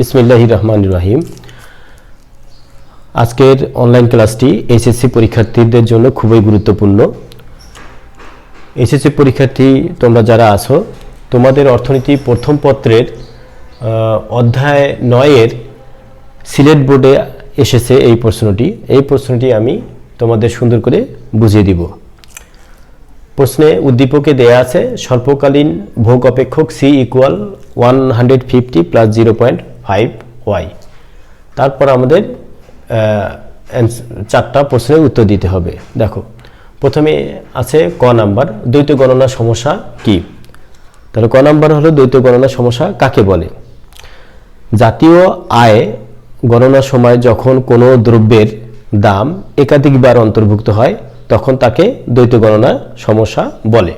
বিসমিল্লাহ রহমান রাহিম আজকের অনলাইন ক্লাসটি এইচএসসি পরীক্ষার্থীদের জন্য খুবই গুরুত্বপূর্ণ। এইচএসসি পরীক্ষার্থী তোমরা যারা আছো, তোমাদের অর্থনীতি প্রথম পত্রের অধ্যায় নয়ের সিলেট বোর্ডে এসেছে এই প্রশ্নটি। এই প্রশ্নটি আমি তোমাদের সুন্দর করে বুঝিয়ে দিব। প্রশ্নে উদ্দীপকে দেয়া আছে, স্বল্পকালীন ভোগ অপেক্ষক C equal one hundred fifty plus zero point five Y তারপর আমাদের চারটা প্রশ্নের উত্তর দিতে হবে। দেখো, প্রথমে আছে ক নাম্বার, দ্বৈত গণনা সমস্যা কি? তাহলে ক নাম্বার হলো দ্বৈত গণনা সমস্যা কাকে বলে? জাতীয় আয় গণনার সময় যখন কোনো দ্রব্যের দাম একাধিকবার অন্তর্ভুক্ত হয়, তখন তাকে দ্বৈত গণনা সমস্যা বলে।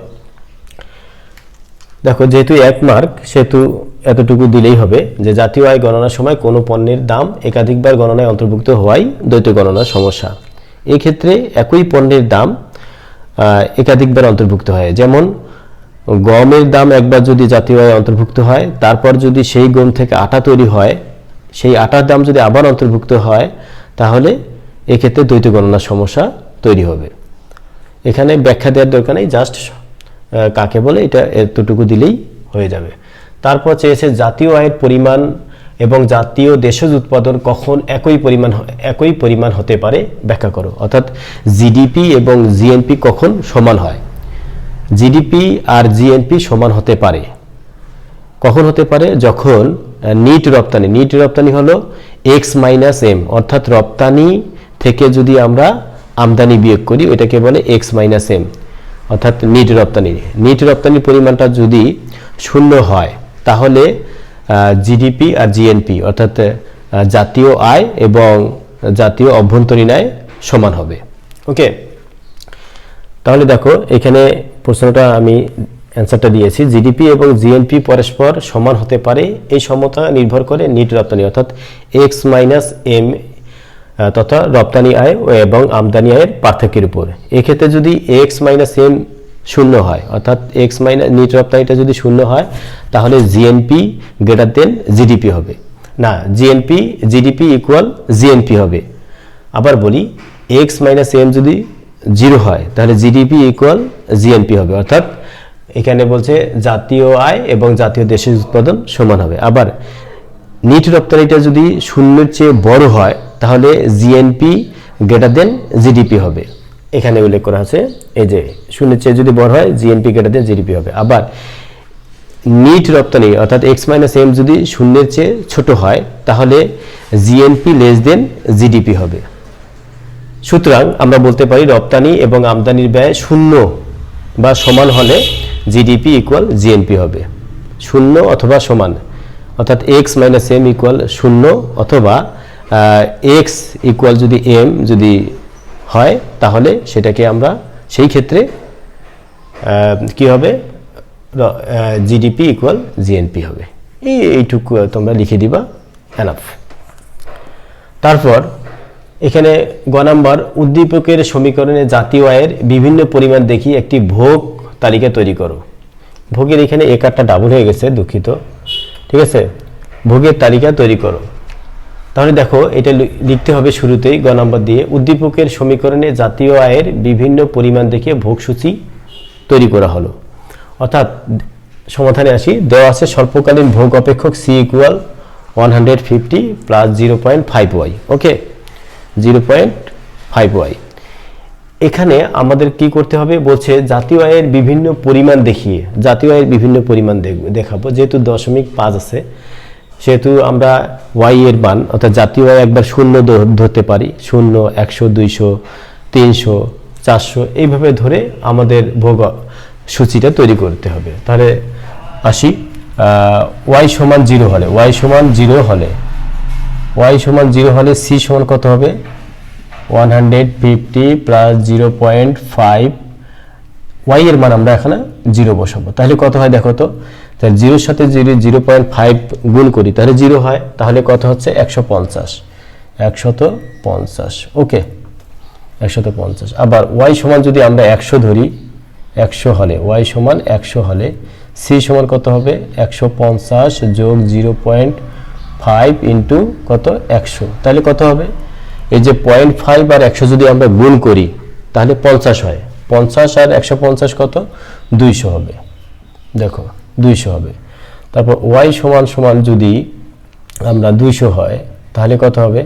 দেখো, যেহেতু এক মার্ক সেহেতু এতটুকু দিলেই হবে যে জাতীয় আয় গণনার সময় কোনো পণ্যের দাম একাধিকবার গণনায় অন্তর্ভুক্ত হওয়াই দ্বৈত গণনার সমস্যা। এক্ষেত্রে একই পণ্যের দাম একাধিকবার অন্তর্ভুক্ত হয়। যেমন, গমের দাম একবার যদি জাতীয় আয় অন্তর্ভুক্ত হয়, তারপর যদি সেই গম থেকে আটা তৈরি হয়, সেই আটার দাম যদি আবার অন্তর্ভুক্ত হয়, তাহলে এক্ষেত্রে দ্বৈত গণনার সমস্যা তৈরি হবে। এখানে ব্যাখ্যা দেওয়ার দরকার নেই, জাস্ট কাকে বলে? এটা এতটুকু দিলেই হয়ে যাবে। তারপর চেয়েছে জাতীয় আয়ের পরিমাণ এবং জাতীয় দেশজ উৎপাদন কখন একই পরিমাণ একই পরিমাণ হতে পারে? ব্যাখ্যা করো। অর্থাৎ জিডিপি এবং জিএনপি কখন সমান হয়? জিডিপি আর জিএনপি সমান হতে পারে। কখন হতে পারে? যখন নিট রপ্তানি। নিট রপ্তানি হলো এক্স মাইনাস এম। অর্থাৎ রপ্তানি থেকে যদি আমরা আমদানি বিয়োগ করি ওইটাকে বলে এক্স মাইনাস এম। অর্থাৎ নিট রপ্তানি। নিট রপ্তানির পরিমাণটা যদি শূন্য হয়, তাহলে জিডিপি আর জিএনপি, অর্থাৎ জাতীয় আয় এবং জাতীয় অভ্যন্তরীণ আয় সমান হবে। ওকে? তাহলে দেখো, এখানে প্রশ্নটা আমি অ্যান্সারটা দিয়েছি। জিডিপি এবং জিএনপি পরস্পর সমান হতে পারে, এই সমতা নির্ভর করে নিট রপ্তানি, অর্থাৎ এক্স মাইনাস এম তথা রপ্তানি আয় এবং আমদানি আয়ের পার্থক্যের উপর। এক্ষেত্রে যদি এক্স মাইনাস এম শূন্য হয়, অর্থাৎ এক্স মাইনাস নিট রপ্তানিটা যদি শূন্য হয়, তাহলে জিএনপি গ্রেটার দেন জিডিপি হবে। না জিএনপি জিডিপি ইকুয়াল জিএনপি হবে। আবার বলি এক্স মাইনাস এম যদি জিরো হয়, তাহলে জিডিপি ইকুয়াল জিএনপি হবে। অর্থাৎ এখানে বলছে জাতীয় আয় এবং জাতীয় দেশের উৎপাদন সমান হবে। আবার নিট রপ্তানিটা যদি শূন্যের চেয়ে বড় হয় তাহলে জিএনপি গ্রেটার দেন জিডিপি হবে। এখানে উল্লেখ করা আছে, এই যে শূন্যের চেয়ে যদি বড় হয় জিএনপি গ্রেটার দেন জিডিপি হবে। আবার নিট রপ্তানি, অর্থাৎ এক্স মাইনাস এম যদি শূন্যের চেয়ে ছোট হয়, তাহলে জিএনপি লেস দেন জিডিপি হবে। সুতরাং আমরা বলতে পারি রপ্তানি এবং আমদানির ব্যয় শূন্য বা সমান হলে জিডিপি ইকুয়াল জিএনপি হবে। শূন্য অথবা সমান, অর্থাৎ এক্স মাইনাস এম ইকুয়াল শূন্য অথবা এক্স ইকুয়াল যদি এম যদি হয়, তাহলে সেটাকে আমরা সেই ক্ষেত্রে কি হবে? জিডিপি ইকুয়াল জিএনপি হবে। এই, এইটুকু তোমরা লিখে দিবা এনাফ তারপর, এখানে গ নাম্বার, উদ্দীপকের সমীকরণে জাতীয় আয়ের বিভিন্ন পরিমাণ দেখি একটি ভোগ তালিকা তৈরি করো। ভোগের এখানে একারটা ডাবল হয়ে গেছে, দুঃখিত। ঠিক আছে? ভোগের তালিকা তৈরি করো। তাহলে দেখো, এটা লিখতে হবে শুরুতেই গ নম্বর দিয়ে, উদ্দীপকের সমীকরণে জাতীয় আয়ের বিভিন্ন পরিমাণ দেখে ভোগসূচি তৈরি করা হলো। অর্থাৎ, সমাধানে আসি, দেওয়া আছে স্বল্পকালীন ভোগ অপেক্ষক C equal one hundred fifty plus zero point five Y okay zero point five Y এখানে আমাদের কি করতে হবে? বলছে জাতীয় আয়ের বিভিন্ন পরিমাণ দেখিয়ে, জাতীয় আয়ের বিভিন্ন পরিমাণ দেখাবো, যেহেতু দশমিক পাঁচ আছে সেহেতু আমরা ওয়াই এর মান, অর্থাৎ জাতীয় আয় একবার শূন্য ধরতে পারি। শূন্য, একশো, দুইশো, তিনশো, চারশো, এইভাবে ধরে আমাদের ভোগ সূচিটা তৈরি করতে হবে। তাহলে আসি ওয়াই সমান জিরো হলে ওয়াই সমান জিরো হলে ওয়াই সমান জিরো হলে সি সমান কত হবে? One hundred fifty plus zero point five Y এর মান আমরা এখানে জিরো বসাবো। তাহলে কত হয় দেখো তো? তাহলে জিরোর সাথে জিরো জিরো পয়েন্ট ফাইভ গুণ করি, তাহলে জিরো হয়। তাহলে কত হচ্ছে? একশো পঞ্চাশ। একশত পঞ্চাশ। ওকে। একশত পঞ্চাশ। আবার ওয়াই সমান যদি আমরা একশো ধরি, একশো হলে, ওয়াই সমান একশো হলে, সি সমান কত হবে? একশো পঞ্চাশ যোগ জিরো পয়েন্ট ফাইভ ইন্টু কত? একশো। তাহলে কত হবে? এই যে পয়েন্ট ফাইভ আর একশো যদি আমরা গুণ করি, তাহলে পঞ্চাশ হয়। পঞ্চাশ আর একশো পঞ্চাশ কত? দুইশো হবে। দেখো। দুইশো হবে। তারপর ওয়াই সমান সমান যদি আমরা দুইশো হয়, তাহলে কত হবে?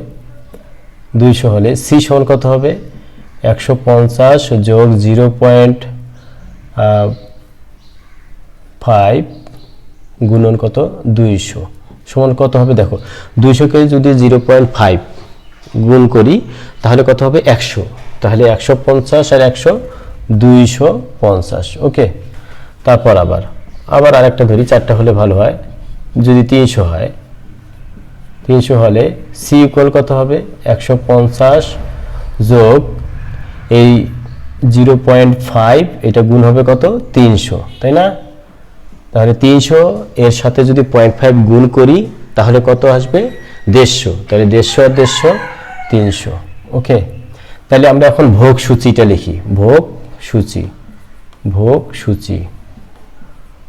দুইশো হলে সি সমান কত হবে? একশো পঞ্চাশ যোগ জিরো পয়েন্ট ফাইভ গুণন কত? দুইশো। সমান কত হবে? দেখো, দুইশোকে যদি জিরো পয়েন্ট ফাইভ গুণ করি, তাহলে কত হবে? একশো। তাহলে একশো পঞ্চাশ আর একশো দুইশো পঞ্চাশ। ওকে? তারপর আবার। আবার আরেকটা ধরি, চারটা হলে ভালো হয়। যদি তিনশো হয়, তিনশো হলে সি ইকুয়াল কত হবে? একশো পঞ্চাশ যোগ এই জিরো পয়েন্ট ফাইভ, এটা গুণ হবে কত? তিনশো, তাই না? তাহলে তিনশো, এর সাথে যদি পয়েন্ট ফাইভ গুণ করি, তাহলে কত আসবে? দেড়শো, তাহলে দেড়শো আর দেড়শো, তিনশো, ওকে? তাহলে আমরা এখন ভোগ সূচিটা লিখি, ভোগ সূচি ভোগ সূচি।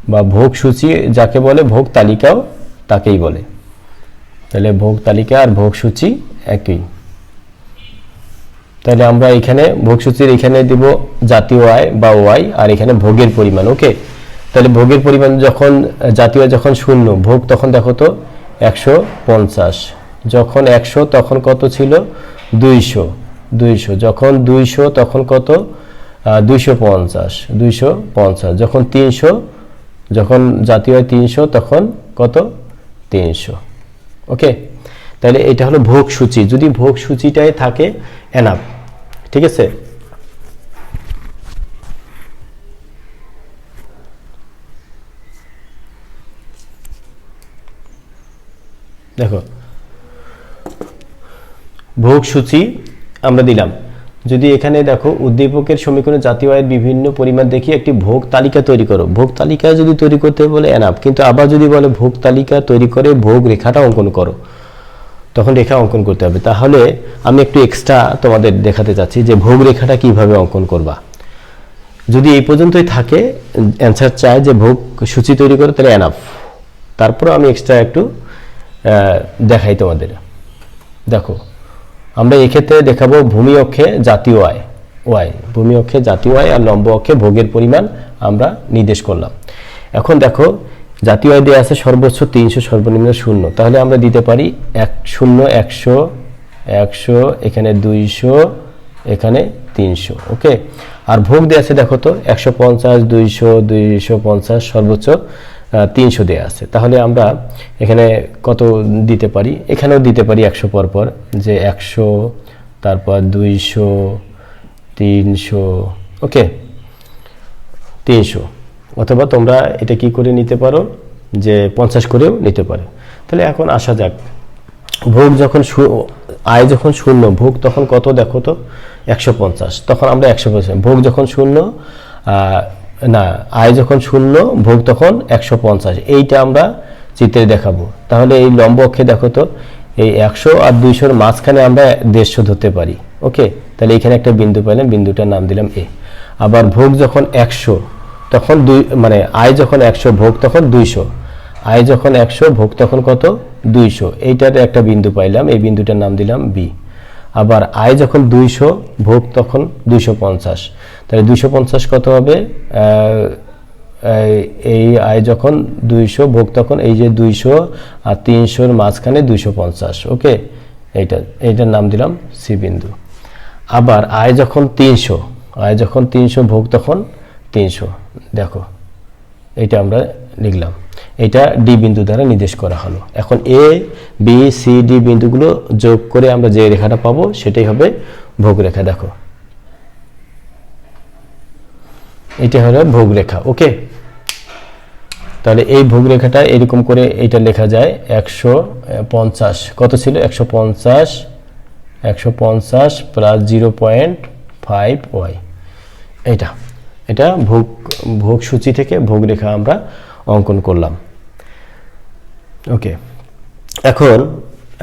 বা ভোগ সূচি যাকে বলে, ভোগ তালিকাও তাকেই বলে। তাহলে ভোগ তালিকা আর ভোগ সূচি একই। তাহলে আমরা এখানে ভোগসূচির এখানে দিব জাতীয় আয় বা ওয়াই, আর এখানে ভোগের পরিমাণ, ওকে? তাহলে ভোগের পরিমাণ যখন, জাতীয় যখন শূন্য, ভোগ তখন দেখো তো একশো পঞ্চাশ। যখন একশো, তখন কত ছিল? দুইশো। দুইশো। যখন দুইশো, তখন কত? দুইশো পঞ্চাশ। দুইশো পঞ্চাশ। যখন তিনশো যখন জাতীয় আয় তিনশো, তখন কত? তিনশো। ওকে? তাহলে এটা হলো ভোগ সূচি। যদি ভোগ সূচিটাই থাকে এনাফ ঠিক আছে? দেখো। ভোগ সূচি আমরা দিলাম। যদি এখানে দেখো উদ্দীপকের সমীকরণে জাতীয় আয়ের বিভিন্ন পরিমাণ দেখি, একটি ভোগ তালিকা তৈরি করো। ভোগ তালিকা যদি তৈরি করতে বলে এনাফ, কিন্তু আবার যদি বলে ভোগ তালিকা তৈরি করে ভোগ রেখাটা অঙ্কন করো, তখন রেখা অঙ্কন করতে হবে। তাহলে আমি একটু এক্সট্রা তোমাদের দেখাতে চাচ্ছি যে ভোগ রেখাটা কীভাবে অঙ্কন করবা। যদি এই পর্যন্তই থাকে অ্যান্সার চায় যে ভোগ সূচি তৈরি করে, তাহলে এনাফ। তারপরে আমি এক্সট্রা একটু দেখাই তোমাদের। দেখো আমরা এক্ষেত্রে দেখাবো ভূমি অক্ষে জাতীয় আয় ওয়াই ভূমি অক্ষে জাতীয় আয় আর লম্ব অক্ষে ভোগের পরিমাণ আমরা নির্দেশ করলাম। এখন দেখো, জাতীয় আয় দেওয়া আছে সর্বোচ্চ তিনশো, সর্বনিম্ন শূন্য। তাহলে আমরা দিতে পারি এক শূন্য, একশো একশো, এখানে দুইশো, এখানে তিনশো, ওকে? আর ভোগ দেওয়া আছে দেখো তো, একশো পঞ্চাশ, দুইশো দুইশো পঞ্চাশ, সর্বোচ্চ তিনশো দেওয়া আছে। তাহলে আমরা এখানে কত দিতে পারি? এখানেও দিতে পারি একশো পর পর, যে একশো, তারপর দুইশো, তিনশো, ওকে, তিনশো। অথবা তোমরা এটা কি করে নিতে পারো? যে পঞ্চাশ করেও নিতে পারো। তাহলে এখন আসা যাক। ভোগ যখন আয় যখন শূন্য, ভোগ তখন কত দেখো তো? একশো পঞ্চাশ। তখন আমরা একশো পঞ্চাশ। ভোগ যখন শূন্য না, আয় যখন শূন্য, ভোগ তখন একশো পঞ্চাশ। এইটা আমরা চিত্রে দেখাবো। তাহলে এই লম্ব অক্ষে দেখো তো, এই একশো আর দুইশোর মাঝখানে আমরা দেড়শো ধরতে পারি। ওকে? তাহলে এখানে একটা বিন্দু পেলাম, বিন্দুটার নাম দিলাম এ আবার ভোগ যখন একশো, তখন দুই মানে আয় যখন একশো, ভোগ তখন দুইশো। আয় যখন একশো, ভোগ তখন কত? দুইশো। এইটার একটা বিন্দু পাইলাম, এই বিন্দুটার নাম দিলাম বি আবার আয় যখন দুইশো, ভোগ তখন দুইশো পঞ্চাশ। তাহলে দুইশো পঞ্চাশ কত হবে? এই- আয় যখন দুইশো, ভোগ তখন এই যে দুইশো আর তিনশোর মাঝখানে দুইশো পঞ্চাশ। ওকে? এইটা, এইটার নাম দিলাম সি বিন্দু আবার আয় যখন তিনশো, আয় যখন তিনশো, ভোগ তখন তিনশো। দেখো এটা আমরা লিখলাম। এটা ডি বিন্দু দ্বারা নির্দেশ করা হলো। এখন এ বি সি ডি বিন্দুগুলো যোগ করে আমরা যে রেখাটা পাবো সেটাই হবে ভোগ রেখা দেখো। এটা হলো ভোগ রেখা ওকে? তাহলে এই ভোগ রেখাটা এরকম করে এটা লেখা যায় একশো পঞ্চাশ। কত ছিল? একশো পঞ্চাশ একশো পঞ্চাশ plus zero point five Y. এটা এটা ভোগ ভোগ সূচি থেকে ভোগ রেখা আমরা অঙ্কন করলাম। ওকে, এখন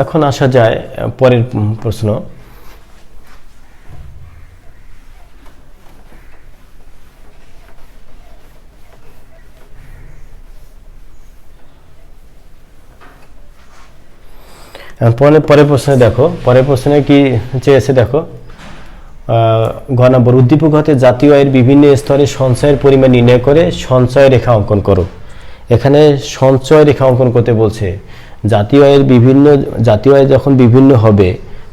এখন আসা যায় পরের প্রশ্ন। পরে, পরের প্রশ্নে দেখো, পরের প্রশ্নে কি চেয়েছে দেখো। ঘ নম্বর, উদ্দীপক হতে জাতীয় আয়ের বিভিন্ন স্তরে সঞ্চয়ের পরিমাণ নির্ণয় করে সঞ্চয় রেখা অঙ্কন করো। এখানে সঞ্চয় রেখা অঙ্কন করতে বলছে, জাতীয় আয়ের বিভিন্ন, জাতীয় আয় যখন বিভিন্ন হবে,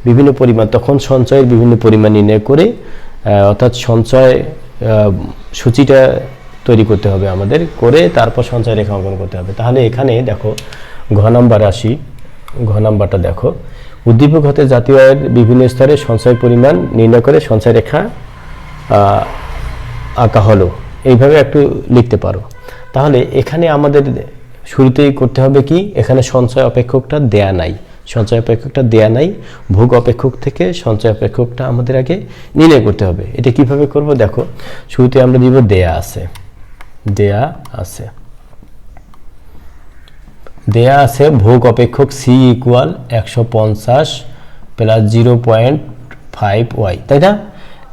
বিভিন্ন পরিমাণ, তখন সঞ্চয়ের বিভিন্ন পরিমাণ নির্ণয় করে অর্থাৎ সঞ্চয় সূচিটা তৈরি করতে হবে আমাদের, করে তারপর সঞ্চয় রেখা অঙ্কন করতে হবে। তাহলে এখানে দেখো, ঘ নাম্বার আসি ঘ নাম্বারটা দেখো। উদ্দীপক হতে জাতীয় আয়ের বিভিন্ন স্তরে সঞ্চয় পরিমাণ নির্ণয় করে সঞ্চয় রেখা আঁকা হলো। এইভাবে একটু লিখতে পারো। তাহলে এখানে আমাদের শুরুতেই করতে হবে কি? এখানে সঞ্চয় অপেক্ষকটা দেয়া নাই। সঞ্চয় অপেক্ষকটা দেয়া নাই। ভোগ অপেক্ষক থেকে সঞ্চয় অপেক্ষকটা আমাদের আগে নির্ণয় করতে হবে। এটা কীভাবে করব? দেখো, শুরুতে আমরা দিব দেয়া আছে। দেয়া আছে। দেয়া আছে ভোগ অপেক্ষক সি ইকুয়াল একশো পঞ্চাশ plus zero point five Y তাই না?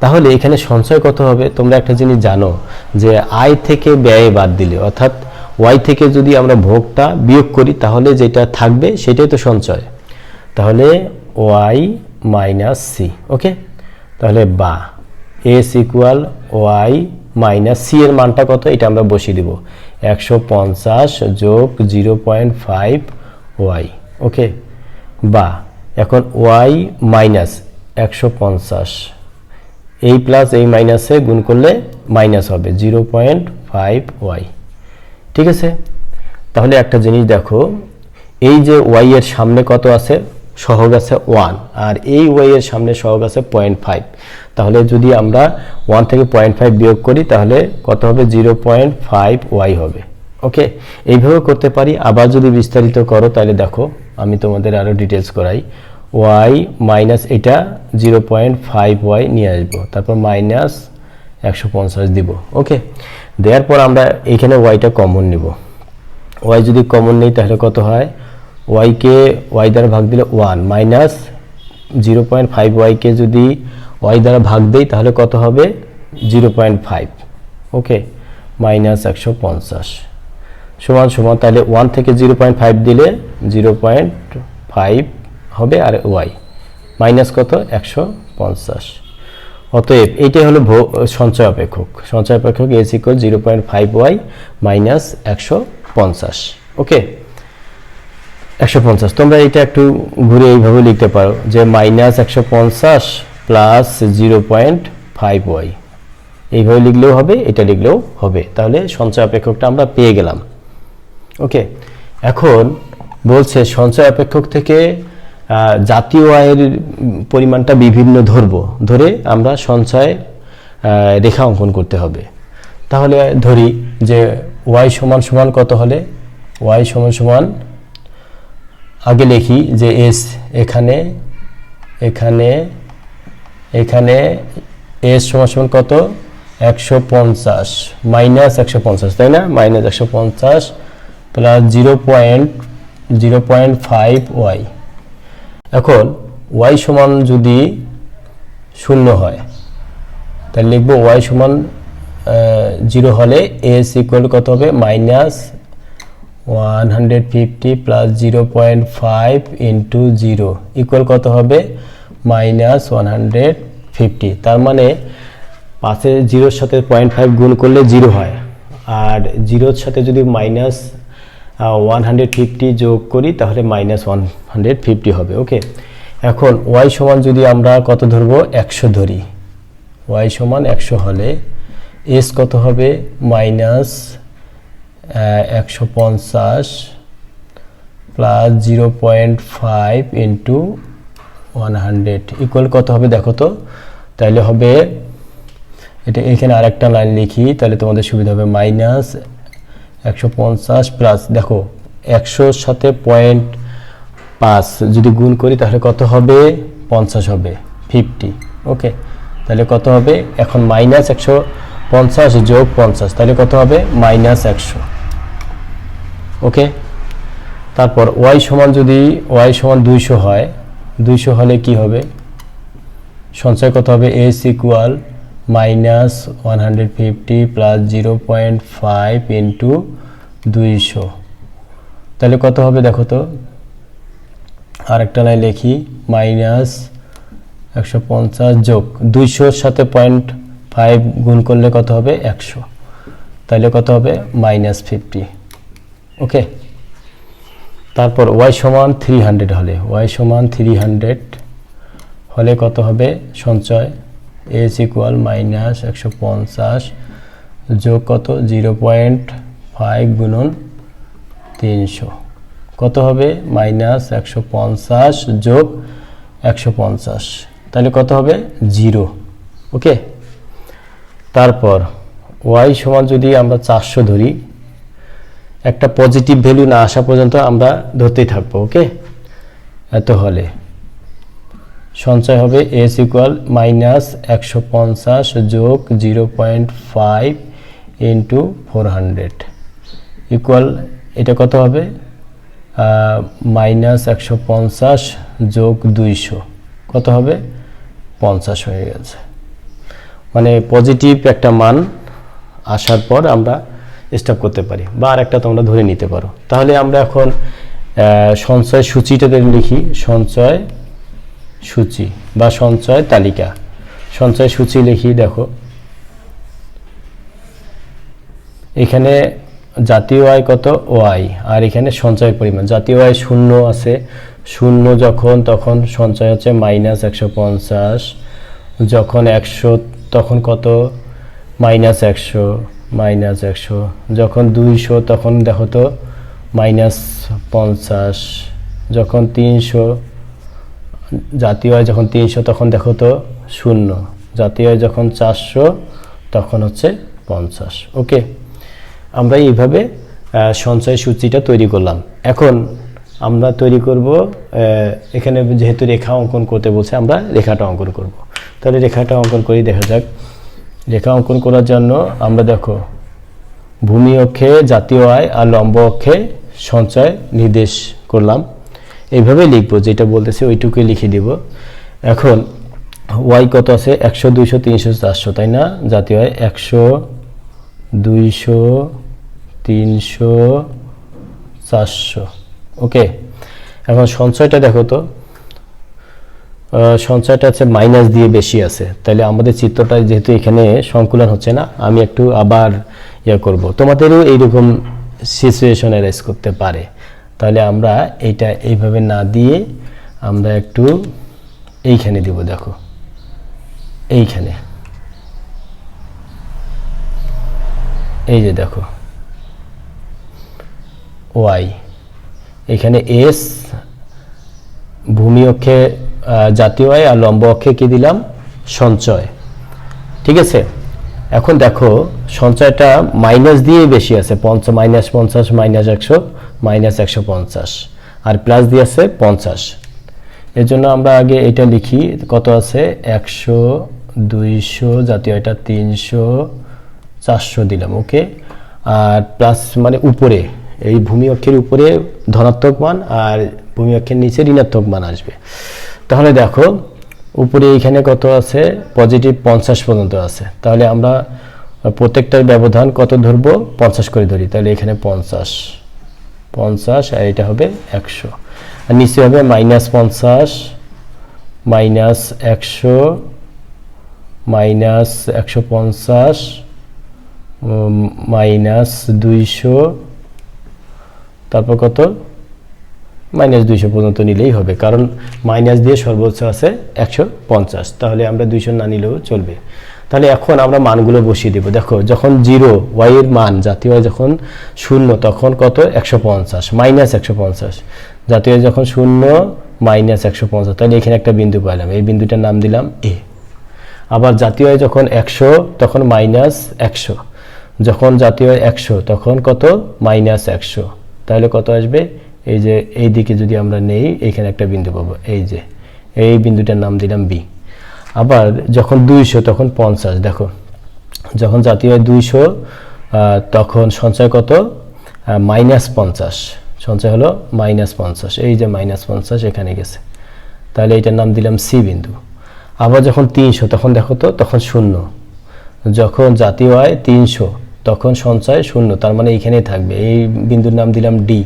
তাহলে এখানে সঞ্চয় কত হবে? তোমরা একটা জিনিস জানো যে আয় থেকে ব্যয় বাদ দিলে, অর্থাৎ ওয়াই থেকে যদি আমরা ভোগটা বিয়োগ করি, তাহলে যেটা থাকবে সেটাই তো সঞ্চয়। তাহলে ওয়াই মাইনাস সি, ওকে? তাহলে বা, S equal Y minus C এর মানটা কত? এটা আমরা বসিয়ে দিব। একশো পঞ্চাশ যোগ zero point five Y, okay? বা, এখন ওয়াই মাইনাস একশো পঞ্চাশ এই প্লাস এই মাইনাসে গুণ করলে মাইনাস হবে জিরো পয়েন্ট ফাইভ ওয়াই ঠিক আছে? তাহলে একটা জিনিস দেখো, এই যে ওয়াই এর সামনে কত আছে? সহগ আছে ওয়ান আর এই ওয়াই এর সামনে সহগ আছে পয়েন্ট ফাইভ তাহলে যদি আমরা ওয়ান থেকে পয়েন্ট ফাইভ বিয়োগ করি, তাহলে কত হবে? জিরো পয়েন্ট ফাইভ ওয়াই হবে। ওকে? এইভাবে করতে পারি। আবার যদি বিস্তারিত করো, তাহলে দেখো, আমি তোমাদের আরও ডিটেলস করাই। ওয়াই মাইনাস এটা জিরো পয়েন্ট ফাইভ ওয়াই নিয়ে আসব। তারপর মাইনাস একশো পঞ্চাশ দিব ওকে দেওয়ার পর আমরা এইখানে ওয়াইটা কমন নিব। ওয়াই যদি কমন নেই, তাহলে কত হয়? ওয়াইকে ওয়াই দ্বারা ভাগ দিলে one minus zero point five ওয়াইকে যদি ওয়াই দ্বারা ভাগ দেই, তাহলে কত হবে? Zero point five okay minus একশো পঞ্চাশ। সমান সমান, তাহলে ওয়ান থেকে জিরো পয়েন্ট ফাইভ দিলে জিরো পয়েন্ট ফাইভ হবে আর ওয়াই। মাইনাস কত? একশো পঞ্চাশ। অতএব এইটাই হলো সঞ্চয় অপেক্ষক। সঞ্চয় অপেক্ষক S equal zero point five Y minus একশো পঞ্চাশ। ওকে একশো পঞ্চাশ। তোমরা এটা একটু ঘুরে এইভাবে লিখতে পারো যে মাইনাস একশো পঞ্চাশ plus zero point five Y এইভাবে লিখলেও হবে, এটা লিখলেও হবে। তাহলে সঞ্চয় অপেক্ষকটা আমরা পেয়ে গেলাম। ওকে এখন বলছে সঞ্চয় অপেক্ষক থেকে জাতীয় আয়ের পরিমাণটা বিভিন্ন ধরব, ধরে আমরা সঞ্চয় রেখা অঙ্কন করতে হবে। তাহলে ধরি যে ওয়াই সমান সমান কত হলে? ওয়াই সমান সমান, আগে লিখি যে এস এখানে এখানে এখানে এস সমান সমান কত? একশো পঞ্চাশ, মাইনাস একশো পঞ্চাশ, তাই না? মাইনাস একশো পঞ্চাশ plus zero point zero point five Y. এখন ওয়াই সমান যদি শূন্য হয়, তাহলে লিখব ওয়াই সমান জিরো হলে এস ইকুয়াল কত হবে? Minus one hundred fifty plus zero point five into zero equal কত হবে? মাইনাস ওয়ান হান্ড্রেড ফিফটি তার মানে পাশে জিরোর সাথে পয়েন্ট ফাইভ গুণ করলে জিরো হয়। আর জিরোর সাথে যদি মাইনাস ওয়ান হান্ড্রেড ফিফটি যোগ করি, তাহলে মাইনাস ওয়ান হান্ড্রেড ফিফটি হবে ওকে এখন ওয়াই সমান যদি আমরা কত ধরবো? একশো ধরি। ওয়াই সমান একশো হলে এস কত হবে? মাইনাস একশো পঞ্চাশ plus zero point five into one hundred equal কত হবে দেখো তো? তাহলে হবে, এটা এখানে আরেকটা লাইন লিখি তাহলে তোমাদের সুবিধা হবে মাইনাস একশো পঞ্চাশ প্লাস দেখো, একশোর সাথে পয়েন্ট পাঁচ, যদি গুণ করি তাহলে কত হবে? পঞ্চাশ হবে ফিফটি ওকে তাহলে কত হবে? এখন মাইনাস একশো পঞ্চাশ যোগ পঞ্চাশ, তাহলে কত হবে? মাইনাস একশো ওকে তারপর ওয়াই সমান যদি ওয়াই সমান দুইশো হয়, দুইশো হলে কি হবে? সঞ্চয় কত হবে? S equal minus one hundred fifty plus zero point five into দুইশো। তাহলে কত হবে দেখো তো? আর একটা লাইন লিখি, মাইনাস একশো পঞ্চাশ যোগ দুইশোর সাথে পয়েন্ট ফাইভ গুণ করলে কত হবে? একশো। তাহলে কত হবে? Minus fifty. ওকে? তারপর ওয়াই সমান থ্রি হান্ড্রেড হলে, ওয়াই সমান থ্রি হান্ড্রেড হলে কত হবে? সঞ্চয় এস ইকুয়াল মাইনাস একশো পঞ্চাশ যোগ কত? জিরো পয়েন্ট ফাইভ গুণন তিনশো। কত হবে? মাইনাস একশো পঞ্চাশ যোগ একশো পঞ্চাশ। তাহলে কত হবে? জিরো। ওকে? তারপর ওয়াই সমান যদি আমরা চারশো ধরি, একটা পজিটিভ ভ্যালু না আসা পর্যন্ত আমরা ধরতেই থাকব, ওকে? এত হলে। সঞ্চয় হবে এস ইকুয়াল মাইনাস একশো পঞ্চাশ যোগ zero point five into four hundred. Equal এটা কত হবে? মাইনাস একশো পঞ্চাশ যোগ দুইশো। কত হবে? পঞ্চাশ হয়ে গেছে। মানে পজিটিভ একটা মান আসার পর আমরা স্টপ করতে পারি। বা আর একটা তোমরা ধরে নিতে পারো। তাহলে আমরা এখন সঞ্চয় সূচিটাতে লিখি, সঞ্চয় সূচি বা সঞ্চয় তালিকা। সঞ্চয় সূচি লিখি, দেখো। এখানে জাতীয় আয় কত? ওয়াই। আর এখানে সঞ্চয়ের পরিমাণ। জাতীয় আয় শূন্য আছে। শূন্য যখন, তখন সঞ্চয় হচ্ছে মাইনাস একশো পঞ্চাশ। যখন একশো, তখন কত? মাইনাস একশো মাইনাস একশো। যখন দুইশো, তখন দেখো তো, মাইনাস পঞ্চাশ। যখন তিনশো, জাতীয় আয় যখন তিনশো, তখন দেখো তো, শূন্য। জাতীয় আয় যখন চারশো, তখন হচ্ছে পঞ্চাশ। ওকে? আমরা এইভাবে সঞ্চয় সূচিটা তৈরি করলাম। এখন আমরা তৈরি করব এখানে যেহেতু রেখা অঙ্কন করতে বলছে, আমরা রেখাটা অঙ্কন করব। তাহলে রেখাটা অঙ্কন করি, দেখা যাক। রেখা অঙ্কন করার জন্য আমরা দেখো, ভূমি অক্ষে জাতীয় আয় আর লম্ব অক্ষে সঞ্চয় নির্দেশ করলাম। এইভাবে লিখব, যেটা বলতেছে ওইটুকুই লিখে দিব। এখন ওয়াই কত আছে? একশো, দুইশো, তিনশো, চারশো, তাই না? জাতীয় আয় একশো, দুইশো তিনশো, চারশো। ওকে এখন সঞ্চয়টা দেখো তো। সঞ্চয়টা আছে মাইনাস দিয়ে বেশি আছে। তাহলে আমাদের চিত্রটা যেহেতু এখানে সংকুলন হচ্ছে না, আমি একটু আবার ইয়ে করব। তোমাদেরও এইরকম সিচুয়েশন এরাইজ করতে পারে। তাহলে আমরা এইটা এইভাবে না দিয়ে আমরা একটু এইখানে দিব, দেখো। এইখানে। এই যে দেখো। ওয়াই। এখানে এস ভূমি অক্ষে জাতীয় আয় আর লম্ব অক্ষে কি দিলাম? সঞ্চয়। ঠিক আছে? এখন দেখো, সঞ্চয়টা মাইনাস দিয়ে বেশি আছে পঞ্চাশ মাইনাস পঞ্চাশ মাইনাস একশো মাইনাস একশো পঞ্চাশ। আর প্লাস দিয়ে আছে পঞ্চাশ। এর জন্য আমরা আগে এটা লিখি, কত আছে? একশো, দুইশো, জাতীয় এটা তিনশো, চারশো দিলাম ওকে আর প্লাস মানে উপরে। এই ভূমি অক্ষের উপরে ধনাত্মক মান আর ভূমি অক্ষের নিচে ঋণাত্মক মান আসবে। তাহলে দেখো, উপরে এইখানে কত আছে? পজিটিভ পঞ্চাশ পর্যন্ত আছে। তাহলে আমরা প্রত্যেকটার ব্যবধান কত ধরবো? পঞ্চাশ করে ধরি। তাহলে এখানে পঞ্চাশ। পঞ্চাশ, আর এটা হবে একশো। আর নিচে হবে মাইনাস পঞ্চাশ, মাইনাস একশো মাইনাস একশো পঞ্চাশ মাইনাস দুইশো তারপর কত? মাইনাস দুইশো পর্যন্ত নিলেই হবে, কারণ মাইনাস দিয়ে সর্বোচ্চ আছে একশো পঞ্চাশ, তাহলে আমরা দুইশো না নিলেও চলবে। তাহলে এখন আমরা মানগুলো বসিয়ে দেবো। দেখো, যখন জিরো ওয়াইয়ের মান, জাতীয় যখন শূন্য, তখন কত? একশো পঞ্চাশ, মাইনাস একশো পঞ্চাশ। জাতীয় যখন শূন্য, মাইনাস একশো পঞ্চাশ, তাহলে এখানে একটা বিন্দু পাইলাম, এই বিন্দুটার নাম দিলাম এ আবার জাতীয় যখন একশো, তখন মাইনাস একশো, যখন জাতীয় একশো, তখন কত? মাইনাস একশো। তাহলে কত আসবে? এই যে এই দিকে যদি আমরা নেই এখানে একটা বিন্দু পাবো। এই যে, এই বিন্দুটার নাম দিলাম বি আবার যখন দুইশো, তখন পঞ্চাশ। দেখো, যখন জাতীয় দুইশো তখন সঞ্চয় কত? মাইনাস পঞ্চাশ। সঞ্চয় হলো মাইনাস পঞ্চাশ। এই যে মাইনাস পঞ্চাশ এখানে গেছে। তাহলে এটার নাম দিলাম সি বিন্দু। আবার যখন তিনশো, তখন দেখো তো, তখন শূন্য। যখন জাতীয় আয় তিনশো তখন সঞ্চয় শূন্য, তার মানে এইখানেই থাকবে। এই বিন্দুর নাম দিলাম ডি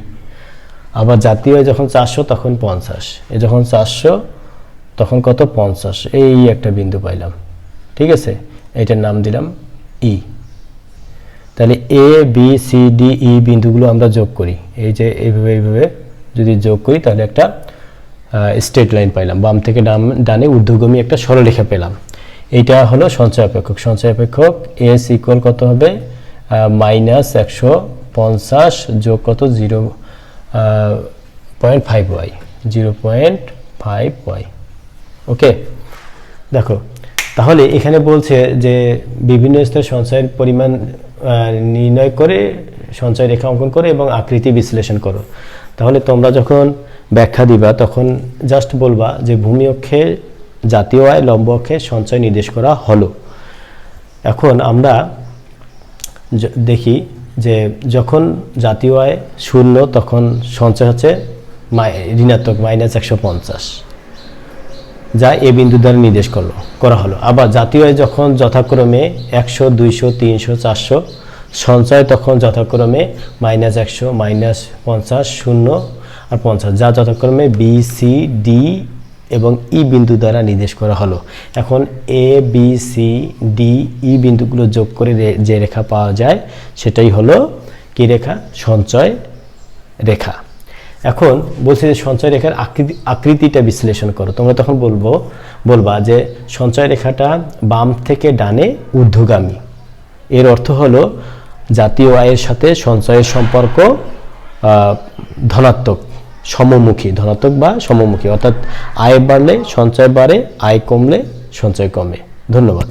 আবার জাতীয় যখন চারশো, তখন পঞ্চাশ। এ যখন চারশো, তখন কত? পঞ্চাশ। এই একটা বিন্দু পাইলাম। ঠিক আছে? এটার নাম দিলাম ই তাহলে A B C D E বিন্দুগুলো আমরা যোগ করি। এই যে এইভাবে এইভাবে যদি যোগ করি, তাহলে একটা স্ট্রেট লাইন পাইলাম। বাম থেকে ডান, ডানে ঊর্ধ্বগামী একটা সরলরেখা পেলাম। এইটা হলো সঞ্চয় অপেক্ষক। সঞ্চয় অপেক্ষক এস ইকুয়াল কত হবে? মাইনাস একশো পঞ্চাশ যোগ কত? Zero point five Y zero point five Y okay দেখো, তাহলে এখানে বলছে যে বিভিন্ন স্তরে সঞ্চয়ের পরিমাণ নির্ণয় করে, সঞ্চয় রেখা অঙ্কন করে এবং আকৃতি বিশ্লেষণ করো। তাহলে তোমরা যখন ব্যাখ্যা দিবা, তখন জাস্ট বলবা যে ভূমি অক্ষে জাতীয় আয় লম্ব অক্ষে সঞ্চয় নির্দেশ করা হলো। এখন আমরা দেখি যে যখন জাতীয় আয় শূন্য, তখন সঞ্চয় হচ্ছে ঋণাত্মক মাইনাস একশো পঞ্চাশ। যা এ বিন্দু দ্বারা নির্দেশ করল, করা হলো। আবার জাতীয় আয় যখন যথাক্রমে একশো, দুইশো, তিনশো, চারশো, সঞ্চয় তখন যথাক্রমে মাইনাস একশো মাইনাস পঞ্চাশ, শূন্য আর পঞ্চাশ। যা যথাক্রমে বি সি ডি এবং ই বিন্দু দ্বারা নির্দেশ করা হলো। এখন A B C D E বিন্দুগুলো যোগ করে যে রেখা পাওয়া যায়, সেটাই হলো কি রেখা? সঞ্চয় রেখা। এখন বলছি যে সঞ্চয় রেখার আকৃতি আকৃতিটা বিশ্লেষণ করো। তোমরা তখন বলব, বলবা যে সঞ্চয় রেখাটা বাম থেকে ডানে ঊর্ধ্বগামী। এর অর্থ হলো জাতীয় আয়ের সাথে সঞ্চয়ের সম্পর্ক ধনাত্মক। সমমুখী ধনাত্মক বা সমমুখী। অর্থাৎ আয় বাড়লে সঞ্চয় বাড়ে আয় কমলে সঞ্চয় কমে। ধন্যবাদ।